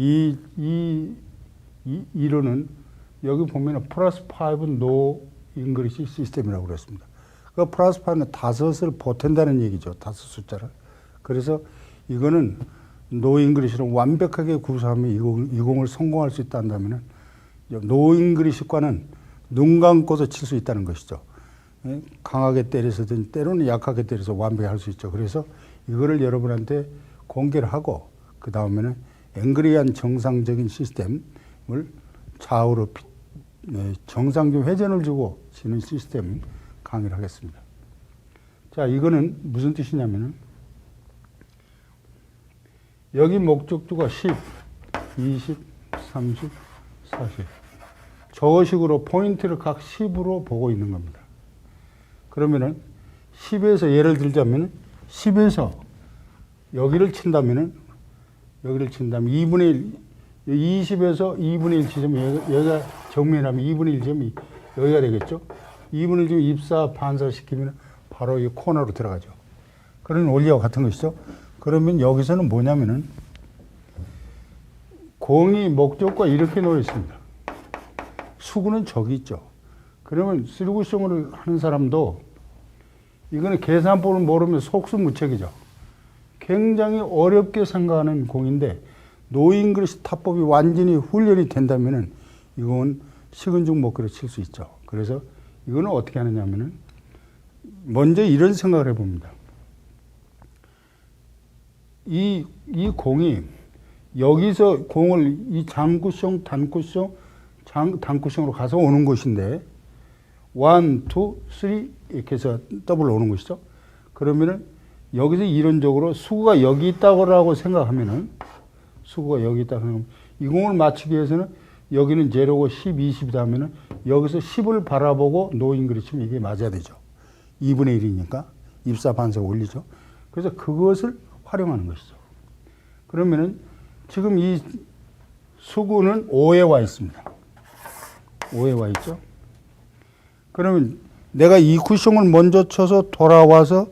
이, 이, 이 이론은 여기 보면은 플러스 5는 노 잉글리시 시스템이라고 그랬습니다. 그 플러스 5는 다섯을 보탠다는 얘기죠. 다섯 숫자를. 그래서 이거는 노 잉글리시로 완벽하게 구사하면 이공, 이공을 성공할 수 있다 한다면은 노 잉글리시과는 눈 감고도 칠수 있다는 것이죠. 예? 강하게 때려서든 때로는 약하게 때려서 완벽히 할 수 있죠. 그래서 이거를 여러분한테 공개를 하고 그 다음에는 앵그리한 정상적인 시스템을 좌우로 비- 네, 정상적 회전을 주고 치는 시스템 강의를 하겠습니다. 자, 이거는 무슨 뜻이냐면은 여기 목적주가 10, 20, 30, 40. 저식으로 포인트를 각 10으로 보고 있는 겁니다. 그러면은 10에서 예를 들자면 10에서 여기를 친다면은 여기를 친다면 2분의 1, 20에서 2분의 1 지점이 여기- 여기가 정면이라면 2분의 1 지점이 여기가 되겠죠. 2분의 1 지점 입사 반사시키면 바로 이 코너로 들어가죠. 그런 원리와 같은 것이죠. 그러면 여기서는 뭐냐면은 공이 목적과 이렇게 놓여 있습니다. 수구는 저기 있죠. 그러면 쓰리구성을 하는 사람도 이거는 계산법을 모르면 속수무책이죠. 굉장히 어렵게 생각하는 공인데 노잉글리시 타법이 완전히 훈련이 된다면은 이건 식은 죽 먹기로 칠 수 있죠. 그래서 이거는 어떻게 하느냐면은 먼저 이런 생각을 해봅니다. 이, 이 공이 여기서 공을 이 장구숑, 단구숑, 장, 단구숑으로 가서 오는 곳인데 원, 투, 쓰리 이렇게 해서 더블 오는 것이죠. 그러면은 여기서 이론적으로 수구가 여기 있다고 생각하면은 수구가 여기 있다고 생각하면 이 공을 맞추기 위해서는 여기는 제로고 10, 20이다 하면은 여기서 10을 바라보고 노잉글이 치면 이게 맞아야 되죠. 2분의 1이니까 입사 반사 올리죠. 그래서 그것을 활용하는 것이죠. 그러면은 지금 이 수구는 5에 와 있습니다. 5에 와 있죠. 그러면 내가 이 쿠션을 먼저 쳐서 돌아와서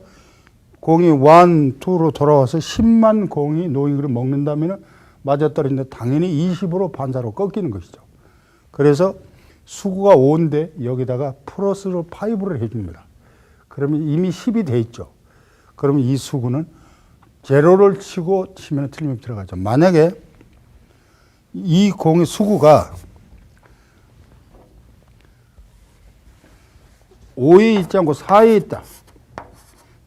공이 1, 2로 돌아와서 10만 공이 노잉을 먹는다면 맞아떨어진데 당연히 20으로 반사로 꺾이는 것이죠. 그래서 수구가 5인데 여기다가 플러스로 5를 해줍니다. 그러면 이미 10이 돼 있죠. 그러면 이 수구는 제로를 치고 치면 틀림없이 들어가죠. 만약에 이 공의 수구가 5에 있지 않고 4에 있다.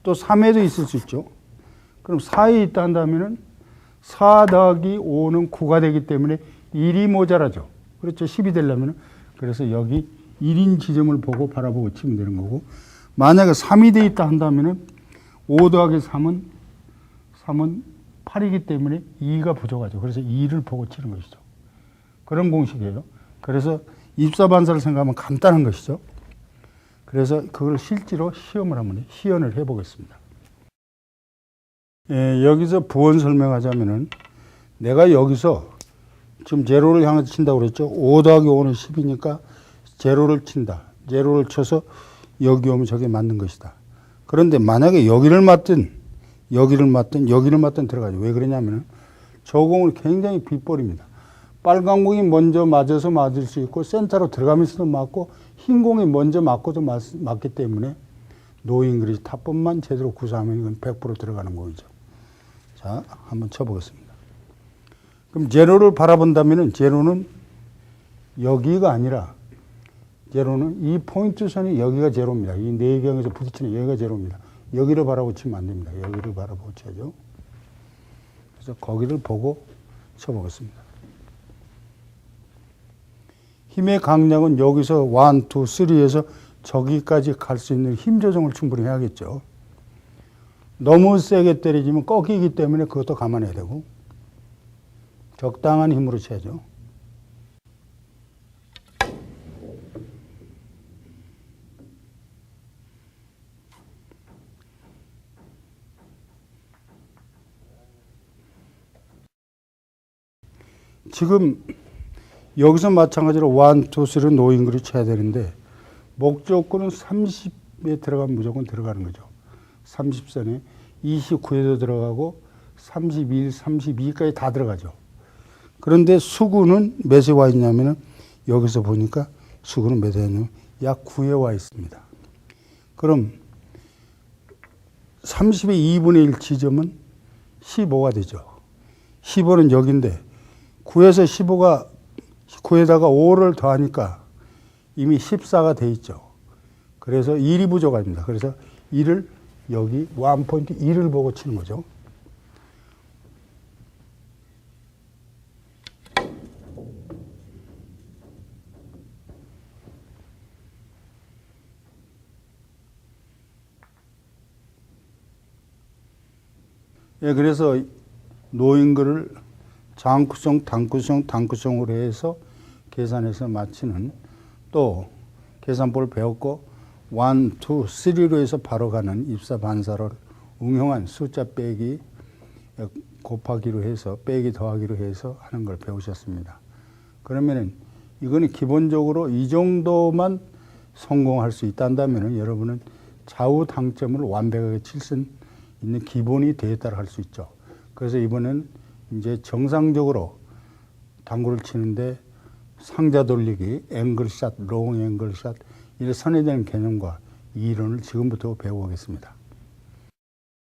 또 3에도 있을 수 있죠. 그럼 4에 있다 한다면은 4 더하기 5는 9가 되기 때문에 1이 모자라죠. 그렇죠. 10이 되려면은 그래서 여기 1인 지점을 보고 바라보고 치면 되는 거고 만약에 3이 돼 있다 한다면은 5 더하기 3은 3은 8이기 때문에 2가 부족하죠. 그래서 2를 보고 치는 것이죠. 그런 공식이에요. 그래서 입사 반사를 생각하면 간단한 것이죠. 그래서 그걸 실제로 시험을 한번 해- 시연을 해보겠습니다. 예, 여기서 부원 설명하자면은 내가 여기서 지금 제로를 향해서 친다고 그랬죠. 5 더하기 5는 10이니까 제로를 친다. 제로를 쳐서 여기 오면 저게 맞는 것이다. 그런데 만약에 여기를 맞든 여기를 맞든 여기를 맞든 들어가죠. 왜 그러냐면은 저 공을 굉장히 빗버립니다. 빨간 공이 먼저 맞아서 맞을 수 있고 센터로 들어가면서도 맞고 흰 공이 먼저 맞고도 맞, 맞기 때문에 노잉그리시 탑법만 제대로 구사하면 이건 100% 들어가는 공이죠. 자, 한번 쳐보겠습니다. 그럼 제로를 바라본다면은 제로는 여기가 아니라 제로는 이 포인트 선이 여기가 제로입니다. 이네 경에서 부딪히는 여기가 제로입니다. 여기를 바라보고 치면 안 됩니다. 여기를 바라보고 쳐야죠. 그래서 거기를 보고 쳐보겠습니다. 힘의 강약은 여기서 1, 2, 3에서 저기까지 갈 수 있는 힘 조정을 충분히 해야겠죠. 너무 세게 때리지면 꺾이기 때문에 그것도 감안해야 되고 적당한 힘으로 쳐야죠. 지금 여기서 마찬가지로 1, 2, 3는 노잉글을 쳐야 되는데 목적구는 30에 들어가면 무조건 들어가는 거죠. 30선에 29에도 들어가고 31, 32까지 다 들어가죠. 그런데 수구는 몇에 와 있냐면은 여기서 보니까 수구는 몇에 있냐면 약 9에 와 있습니다. 그럼 30의 2분의 1 지점은 15가 되죠. 15는 여기인데 9에서 15가 9에다가 5를 더하니까 이미 14가 돼 있죠. 그래서 1이 부족합니다. 그래서 1을 여기 원 포인트 1을 보고 치는 거죠. 예, 그래서 거를 장구성, 단구성, 단구성으로 해서 계산해서 맞히는 또 계산법을 배웠고 1, 2, 3로 해서 바로 가는 입사 반사를 응용한 숫자 빼기 곱하기로 해서 빼기 더하기로 해서 하는 걸 배우셨습니다. 그러면은 이거는 기본적으로 이 정도만 성공할 수 있다면은 여러분은 좌우 당점을 완벽하게 칠 수 있는 기본이 되었다고 할 수 있죠. 그래서 이번엔 이제 정상적으로 당구를 치는데 상자 돌리기, 앵글샷, 롱 앵글샷 이런 선회되는 개념과 이론을 지금부터 배워보겠습니다.